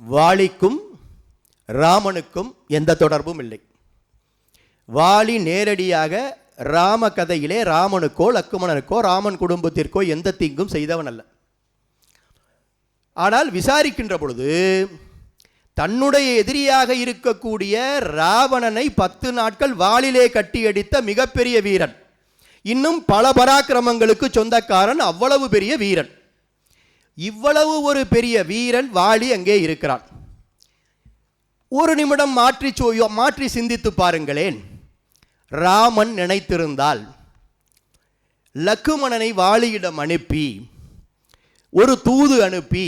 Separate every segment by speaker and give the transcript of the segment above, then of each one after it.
Speaker 1: வாலிக்கும் ராமனுக்கும் எந்த தொடர்பும் இல்லை. வாலி நேரடியாக ராம கதையிலே ராமனுக்கோ லக்குமணனுக்கோ ராமன் குடும்பத்திற்கோ எந்த தீங்கும் செய்தவன் அல்ல. ஆனால் விசாரிக்கின்ற பொழுது தன்னுடைய எதிரியாக இருக்கக்கூடிய ராவணனை பத்து நாட்கள் வாளிலே கட்டியடித்த மிகப்பெரிய வீரன். இன்னும் பல பராக்கிரமங்களுக்கு சொந்தக்காரன் அவ்வளவு பெரிய வீரன். இவ்வளவு ஒரு பெரிய வீரன் வாளி அங்கே இருக்கிறான். ஒரு நிமிடம் மாற்றி சோயோ மாற்றி சிந்தித்து பாருங்களேன். ராமன் நினைத்திருந்தால் லக்குமணனை வாலியிடம் அனுப்பி ஒரு தூது அனுப்பி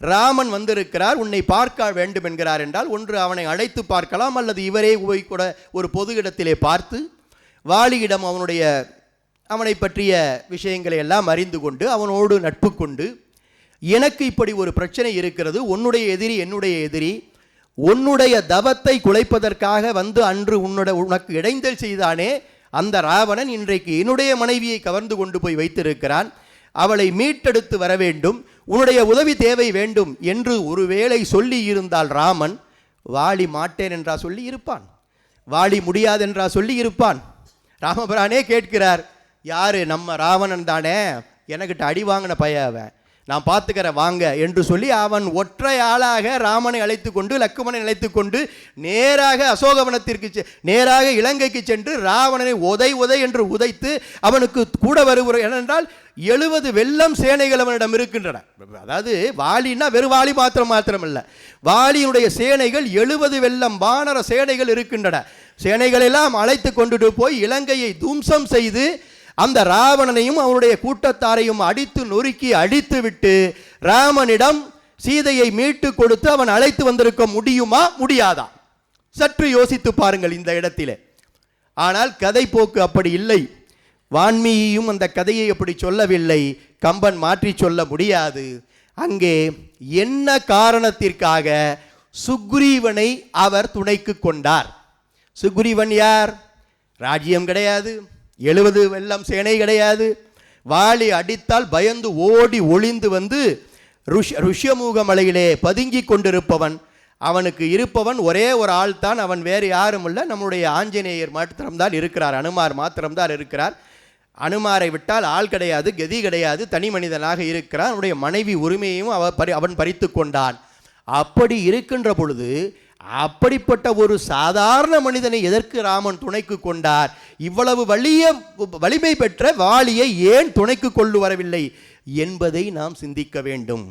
Speaker 1: ராமன் வந்திருக்கிறார் உன்னை பார்க்க வேண்டும் என்கிறார் என்றால் ஒன்று அவனை அழைத்து பார்க்கலாம் அல்லது இவரே போய் கூட ஒரு பொது இடத்திலே பார்த்து வாலியிடம் அவனுடைய அவனை பற்றிய விஷயங்களை எல்லாம் அறிந்து கொண்டு அவனோடு நட்பு கொண்டு எனக்கு இப்படி ஒரு பிரச்சனை இருக்கிறது உன்னுடைய எதிரி என்னுடைய எதிரி. உன்னுடைய தவத்தை குலைப்பதற்காக வந்து அன்று உன்னோட உனக்கு இடைந்தல் செய்தானே அந்த ராவணன் இன்றைக்கு என்னுடைய மனைவியை கவர்ந்து கொண்டு போய் வைத்திருக்கிறான். அவளை மீட்டெடுத்து வர வேண்டும் உன்னுடைய உதவி தேவை வேண்டும் என்று ஒருவேளை சொல்லி இருந்தால் ராமன் வாளி மாட்டேன் என்றா சொல்லி இருப்பான். வாளி முடியாதென்றா சொல்லி இருப்பான். ராமபிரானே கேட்கிறார் யாரு நம்ம ராவணன் தானே? எனக்கிட்ட அடி வாங்கின பையன் அவன். நான் பார்த்துக்கிறேன் வாங்க என்று சொல்லி அவன் ஒற்றை ஆளாக ராமனை அழைத்து கொண்டு லக்குமனை அழைத்து கொண்டு நேராக அசோகவனத்திற்கு செ- நேராக இலங்கைக்கு சென்று ராவணனை உதை உதை என்று உதைத்து அவனுக்கு கூட வருகிற ஏனென்றால் எழுபது வெள்ளம் சேனைகள் அவனிடம் இருக்கின்றன. அதாவது வாலின்னா வெறும் வாலி மாத்திரம் மாத்திரமல்ல. வாலியினுடைய சேனைகள் எழுபது வெள்ளம் வானர சேனைகள் இருக்கின்றன. சேனைகளெல்லாம் அழைத்து கொண்டுட்டு போய் இலங்கையை தும்சம் செய்து அந்த ராவணனையும் அவனுடைய கூட்டத்தாரையும் அடித்து நொறுக்கி அடித்து விட்டு ராமனிடம் சீதையை மீட்டு கொடுத்து அவன் அழைத்து வந்திருக்க முடியுமா முடியாதா? சற்று யோசித்து பாருங்கள் இந்த இடத்திலே. ஆனால் கதை போக்கு அப்படி இல்லை. வான்மியையும் அந்த கதையை அப்படி சொல்லவில்லை. கம்பன் மாற்றி சொல்ல முடியாது. அங்கே என்ன காரணத்திற்காக சுக்ரீவனை அவர் துணைக்கு கொண்டார்? சுக்ரீவன் யார்? ராஜ்யம் கிடையாது. எழுபது வெள்ளம் சேனை கிடையாது. வாளி அடித்தால் பயந்து ஓடி ஒளிந்து வந்து ருஷ் ருஷ்யமூக மலையிலே பதுங்கி கொண்டிருப்பவன். அவனுக்கு இருப்பவன் ஒரே ஒரு ஆள் தான் அவன் வேறு யாரும் இல்லை. நம்முடைய ஆஞ்சநேயர் மாத்திரம்தான் இருக்கிறார். அனுமார் மாத்திரம்தான் இருக்கிறார். அனுமாரை விட்டால் ஆள் கிடையாது கதி கிடையாது தனி மனிதனாக இருக்கிறான். அவனுடைய மனைவி உரிமையையும் அவ பறி அவன் பறித்து கொண்டான். அப்படி இருக்கின்ற பொழுது அப்படிப்பட்ட ஒரு சாதாரண மனிதனை எதற்கு ராமன் துணைக்கு கொண்டார்? இவ்வளவு வலிய வலிமை பெற்ற வாளியை ஏன் துணைக்கு கொண்டு வரவில்லை என்பதை நாம் சிந்திக்க வேண்டும்.